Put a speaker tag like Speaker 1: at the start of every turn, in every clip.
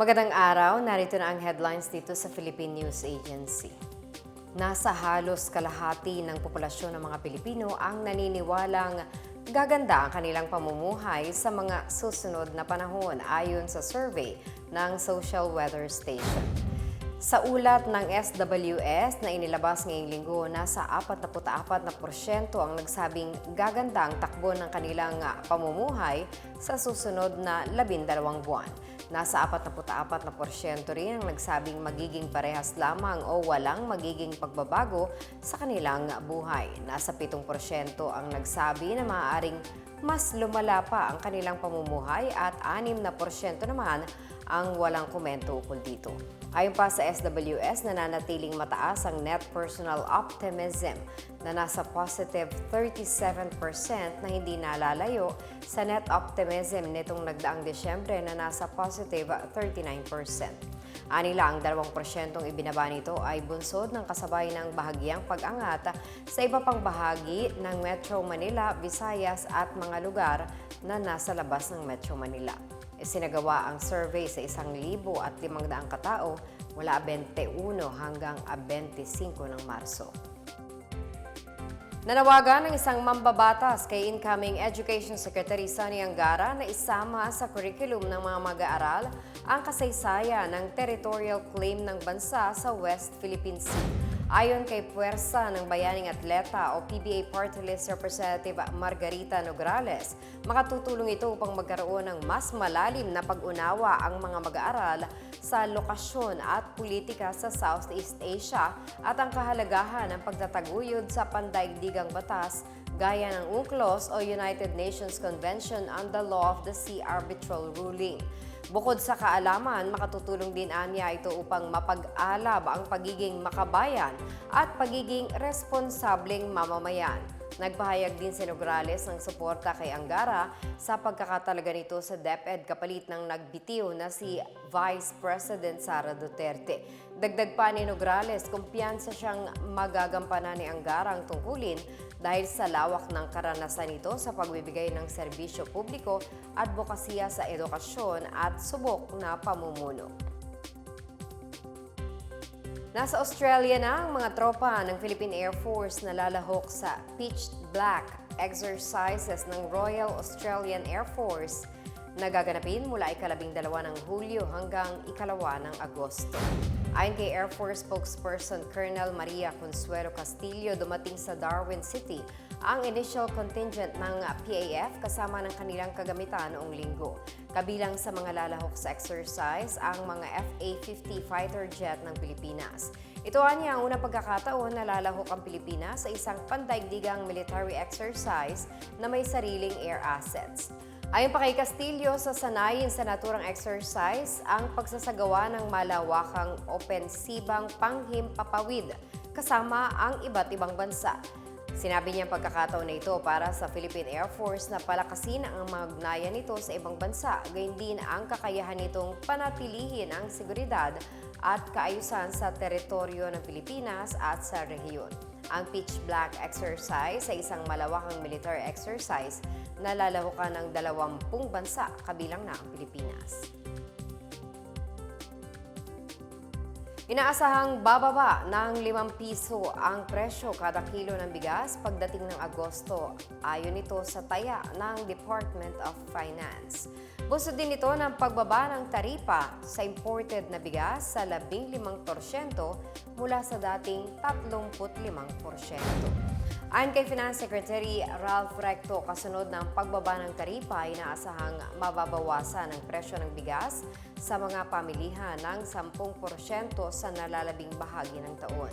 Speaker 1: Magandang araw, narito na ang headlines dito sa Philippine News Agency. Nasa halos kalahati ng populasyon ng mga Pilipino ang naniniwalang gaganda ang kanilang pamumuhay sa mga susunod na panahon ayon sa survey ng Social Weather Station. Sa ulat ng SWS na inilabas ngayong linggo, nasa 44 na porsyento ang nagsabing gaganda ang takbo ng kanilang pamumuhay sa susunod na 12 buwan. Nasa 44 na porsyento rin ang nagsabing magiging parehas lamang o walang magiging pagbabago sa kanilang buhay. Nasa 7 porsyento ang nagsabi na maaaring mas lumala pa ang kanilang pamumuhay at 6 na porsyento naman ang walang komento ukol dito. Ayon pa sa SWS, nananatiling mataas ang net personal optimism na nasa positive 37% na hindi nalalayo sa net optimism nitong nagdaang Desyembre na nasa positive 39%. Anila ang 2% ibinaba nito ay bunsod ng kasabay ng bahagyang pag-angat sa iba pang bahagi ng Metro Manila, Visayas at mga lugar na nasa labas ng Metro Manila. Isinagawa ang survey sa isang libo at limang katao mula 21 hanggang 25 ng Marso. Nanawagan ng isang mambabatas kay incoming Education Secretary Sonny Angara na isama sa curriculum ng mga mag-aaral ang kasaysayan ng territorial claim ng bansa sa West Philippine Sea. Ayon kay Puwersa ng Bayaning Atleta o PBA Party List Representative Margarita Nograles, makatutulong ito upang magkaroon ng mas malalim na pag-unawa ang mga mag-aaral sa lokasyon at politika sa Southeast Asia at ang kahalagahan ng pagtataguyod sa pandaigdigang batas gaya ng UNCLOS o United Nations Convention on the Law of the Sea Arbitral Ruling. Bukod sa kaalaman, makatutulong din anya ito upang mapag-alab ang pagiging makabayan at pagiging responsableng mamamayan. Nagpahayag din si Nograles ng suporta kay Angara sa pagkakatalaga nito sa DepEd kapalit ng nagbitiw na si Vice President Sara Duterte. Dagdag pa ni Nograles, kumpiyansa siyang magagampanan ni Angara ang tungkulin dahil sa lawak ng karanasan nito sa pagbibigay ng serbisyo publiko, advokasya sa edukasyon at subok na pamumuno. Nasa Australia na ang mga tropa ng Philippine Air Force na lalahok sa Pitch Black exercises ng Royal Australian Air Force na gaganapin mula ikalabing dalawa ng Hulyo hanggang ikalawa ng Agosto. Ayon kay Air Force spokesperson Colonel Maria Consuelo Castillo, dumating sa Darwin City ang initial contingent ng PAF kasama ng kanilang kagamitan noong linggo. Kabilang sa mga lalahok sa exercise ang mga FA-50 fighter jet ng Pilipinas. Ito anya ang unang pagkakataon na lalahok ang Pilipinas sa isang pandaigdigang military exercise na may sariling air assets. Ayon pa kay Castillo, sa sanayin sa naturang exercise ang pagsasagawa ng malawakang opensibang panghimpapawid kasama ang iba't ibang bansa. Sinabi niya pagkakataon na ito para sa Philippine Air Force na palakasin ang magnayan nito sa ibang bansa, gayon din ang kakayahan nitong panatilihin ang seguridad at kaayusan sa teritoryo ng Pilipinas at sa rehiyon. Ang Pitch Black exercise ay isang malawakang military exercise na lalahukan ng dalawampung bansa kabilang na ang Pilipinas. Inaasahang bababa ng 5 piso ang presyo kada kilo ng bigas pagdating ng Agosto, ayon ito sa taya ng Department of Finance. Buso din ito ng pagbaba ng taripa sa imported na bigas sa 15% mula sa dating 35%. Ayon kay Finance Secretary Ralph Recto, kasunod ng pagbaba ng taripa, inaasahang mababawasan ang presyo ng bigas sa mga pamilihan ng 10% sa nalalabing bahagi ng taon.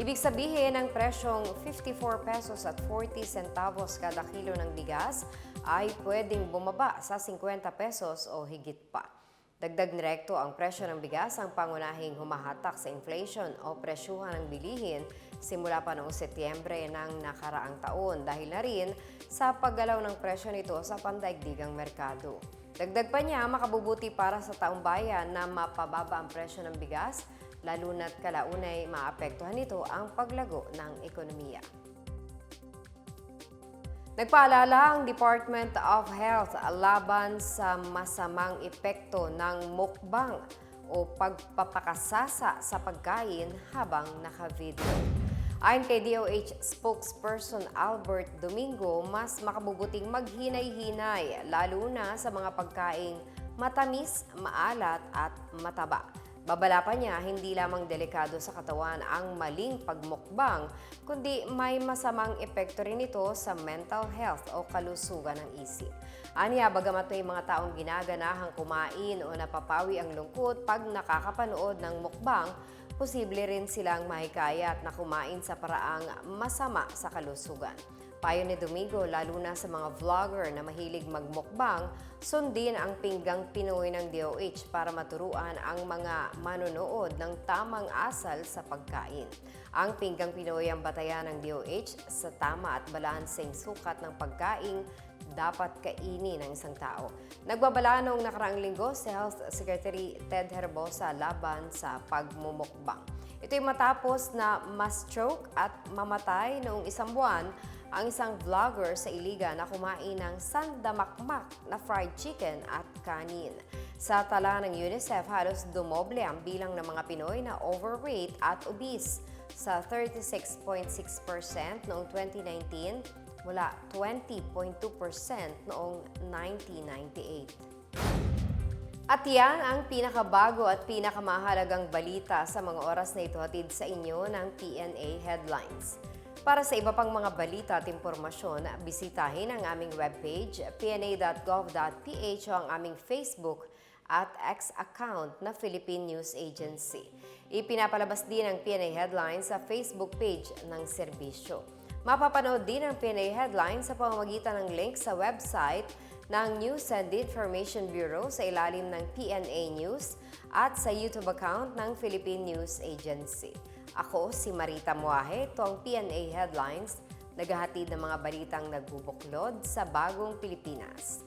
Speaker 1: Ibig sabihin, ang presyong 54 pesos at 40 centavos kada kilo ng bigas ay pwedeng bumaba sa 50 pesos o higit pa. Dagdag direkto ang presyo ng bigas ang pangunahing humahatak sa inflation o presyuhan ng bilihin simula pa noong Setyembre ng nakaraang taon dahil na rin sa paggalaw ng presyo nito sa pandaigdigang merkado. Dagdag pa niya, makabubuti para sa taong bayan na mapababa ang presyo ng bigas, lalo na't kalaunay maapektuhan nito ang paglago ng ekonomiya. Nagpaalala ang Department of Health laban sa masamang epekto ng mukbang o pagpapakasasa sa pagkain habang naka-video. Ayon kay DOH spokesperson Albert Domingo, mas makabubuting maghinay-hinay lalo na sa mga pagkaing matamis, maalat at mataba. Babala pa niya, hindi lamang delikado sa katawan ang maling pagmukbang, kundi may masamang epekto rin ito sa mental health o kalusugan ng isip. Aniya, bagamat may mga taong ginaganahang kumain o napapawi ang lungkot pag nakakapanood ng mukbang, posible rin silang mahikayat na kumain sa paraang masama sa kalusugan. Payo ni Domingo, lalo na sa mga vlogger na mahilig magmukbang, sundin ang pinggang Pinoy ng DOH para maturuan ang mga manonood ng tamang asal sa pagkain. Ang pinggang Pinoy ang batayan ng DOH sa tama at balanseng sukat ng pagkain dapat kainin ng isang tao. Nagbabala noong nakaraang linggo si Health Secretary Ted Herbosa laban sa pagmumukbang. Ito'y matapos na ma-stroke at mamatay noong isang buwan ang isang vlogger sa Iliga na kumain ng sandamakmak na fried chicken at kanin. Sa tala ng UNICEF, halos dumoble ang bilang ng mga Pinoy na overweight at obese sa 36.6% noong 2019 mula 20.2% noong 1998. At yan ang pinakabago at pinakamahalagang balita sa mga oras na ito hatid sa inyo ng PNA Headlines. Para sa iba pang mga balita at impormasyon, bisitahin ang aming webpage pna.gov.ph o ang aming Facebook at X account na Philippine News Agency. Ipinapalabas din ang PNA Headlines sa Facebook page ng serbisyo. Mapapanood din ang PNA Headlines sa pamamagitan ng link sa website ng News and Information Bureau sa ilalim ng PNA News at sa YouTube account ng Philippine News Agency. Ako si Marita Muahe, ito ang PNA Headlines, naghahatid ng mga balitang nagbubuklod sa bagong Pilipinas.